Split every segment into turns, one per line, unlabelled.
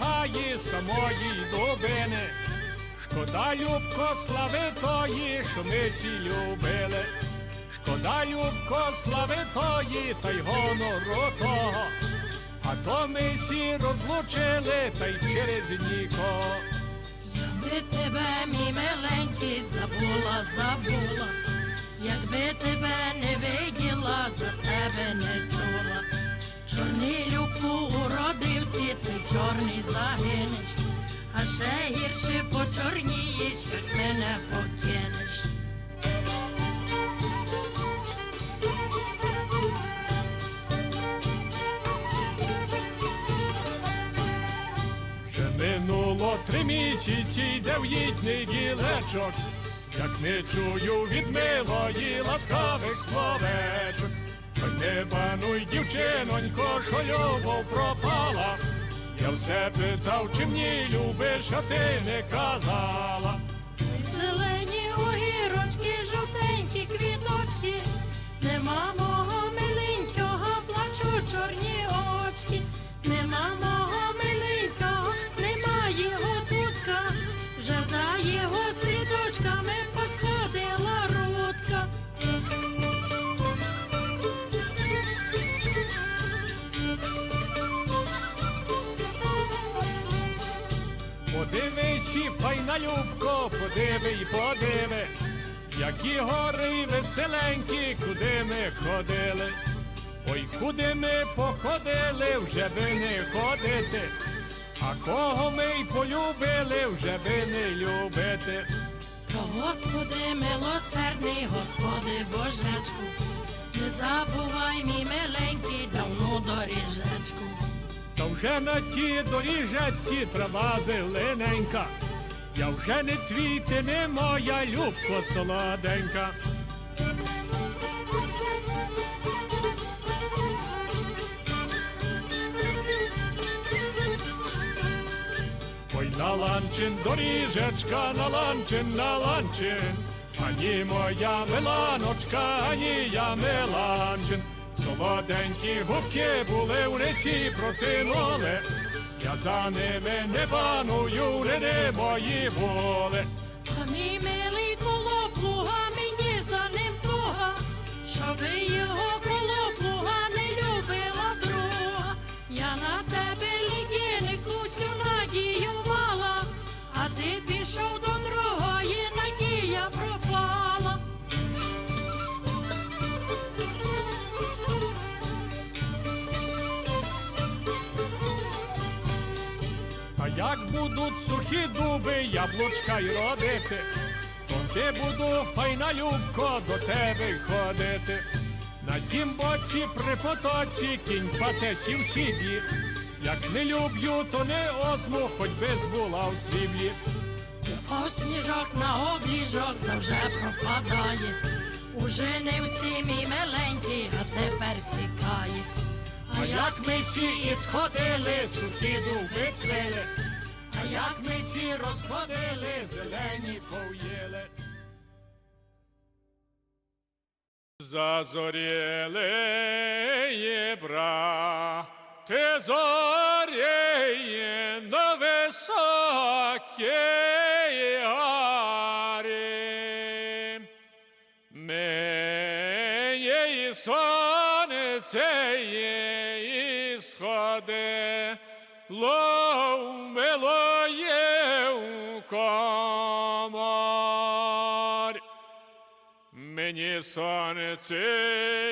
лягає самої добини, шкода любко слави тої, що ми сі любили, шкода любко слави тої, та й гонору того, а то ми сі розлучили, та й через нікого.
Якби тебе, мій миленький, забула, забула, якби тебе не виділа, за тебе не. Ще гірше почорнієш, як мене покинеш.
Вже минуло три місяці, дев'ять неділечок, як не чую від милої ласкавих словечок. Не бануй, дівчинонько, що любов пропала. Я все питав, чи мені любиш, а ти не казала. Любко, подиви й подиви, які гори веселенькі, куди ми ходили. Ой, куди ми походили, вже би не ходити, а кого ми й полюбили, вже би не любити.
То Господи милосердний, Господи Божечку, не забувай, мій миленький, давну доріжечку.
Та вже на тій доріжечці трава зелененька. Я вже не твій, ти не моя любко солоденька. Ой, на ланчин, доріжечка, на ланчин, на ланчин. Ані моя миланочка, ані я миланчин. Солоденькі губки були в лісі протинули. Я за ними не паную, не мої воле.
А мій милий коло плуга, мені за ним туга, щоби його коло плуга
будуть сухі дуби, яблучка й родити, то ти буду, файна любко, до тебе ходити. На тім боці при потоці кінь пасесі в сіді. Як не люблю, то не озму, хоч би збула в світлі.
О, сніжок на обліжок та вже пропадає. Уже не всі мій миленький, а тепер сікає.
А як ми всі і сходили, сухі дуби цвели, а як ми всі розходили, зелені пов'їли. Зазоріли є брати зоріє на високій Мені сонце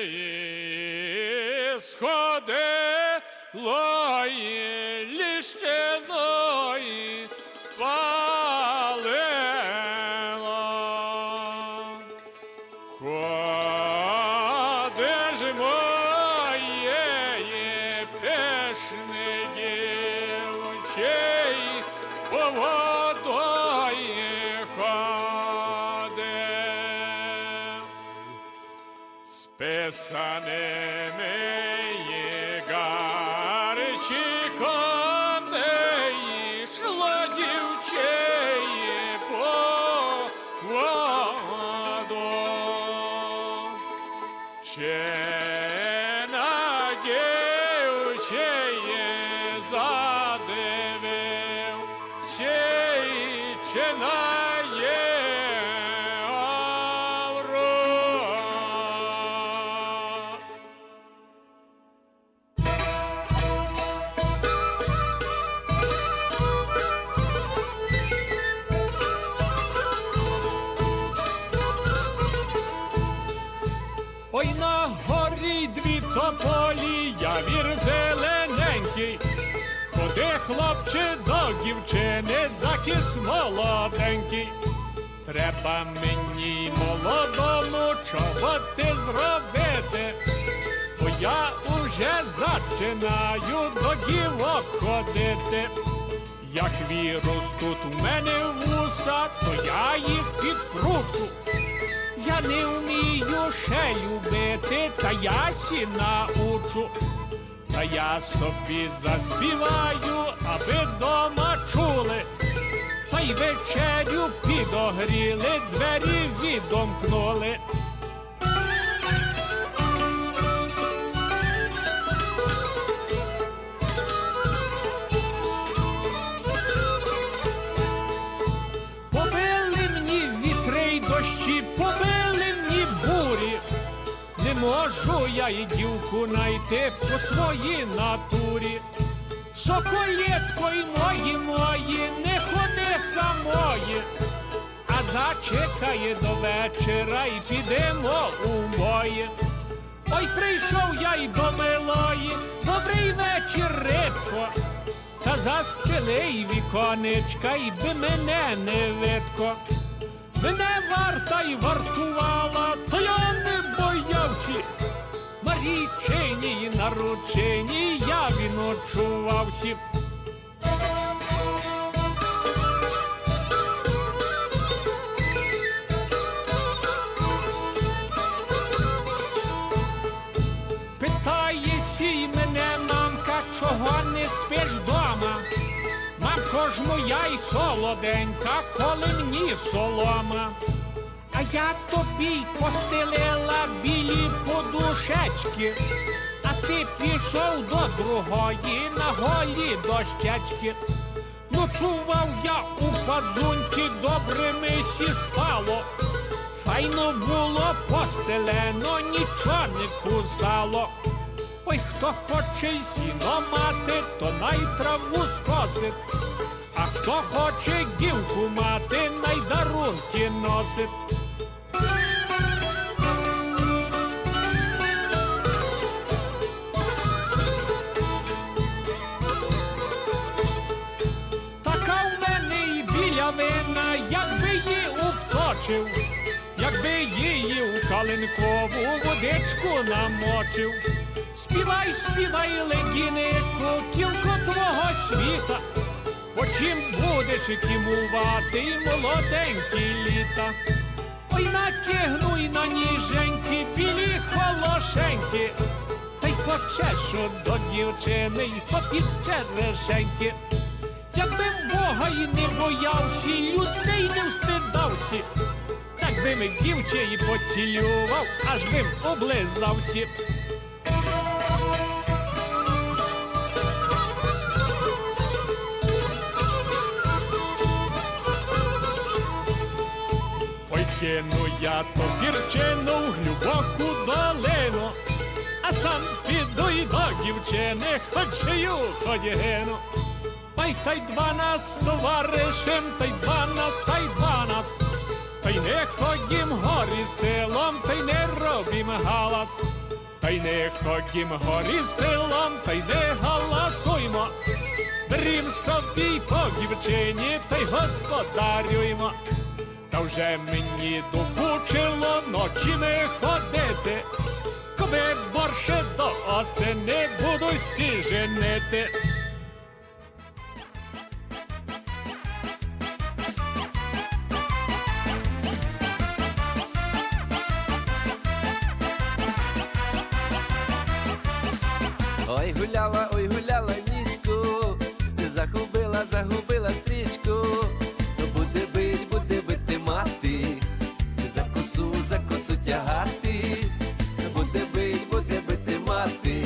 і сходи, лої ліщиної палило. Куди ж моєї пишне дівчей по Sane. Ходи, хлопче, до дівчини, закіс молоденький. Треба мені молодому чоботи зробити, бо я уже зачинаю до дівок ходити. Як вірус тут у мене вуса, то я їх підкручу. Я не вмію ще любити, та я сі научу. Та я собі заспіваю, аби дома чули. Та й вечерю підогріли, двері відомкнули. Я і дівку найти по своїй натурі. Соколєтко мої мої, не ходи самої, а зачекає до вечора і підемо у моє. Ой, прийшов я й до милої, добрий вечір, рибко. Та застелий віконечка, й би мене не видко. Мене варта Наручині я відночувався. Питає сій мене мамка, чого не спиш дома? Мамко ж моя й солоденька, коли мені солома. А я тобі постелила білі подушечки, ти пішов до другої на голі дощечки. Ночував я у пазуньки, добре мисі спало. Файно було постелено, нічого не кусало. Ой, хто хоче й сіно мати, то най траву скосить. А хто хоче дівку мати, най дарунки носить. Калинкову водичку намочив. Співай, співай, легінику, тільки твого світа, Почим будеш кімувати молоденькі літа. Ой, накигну й на ніженькі, білі холошенькі, та й почешу до дівчини й попід черешеньки. Якби Бога й не боявся, людей так би ми дівче й поцілював, аж би м облизався. Ой, кину я топірчину в глибоку долину, а сам піду й до дівчини, хоч жию, хоч гину. Ой, та й два нас товаришем, та й два нас, та й два нас. Та й не ходім горі селом, та й не робім галас. Та й не ходім горі селом, та й не галасуймо. Берім собі по дівчині, та й господарюймо. Та вже мені докучило ночі не ходити, коли борше до осени буду сі женити.
гуляла, ой, гуляла нічку, ти загубила, загубила стрічку, то буде бить, буде бити мати, ти за косу, за косу тягати, буде бить, буде бити мати.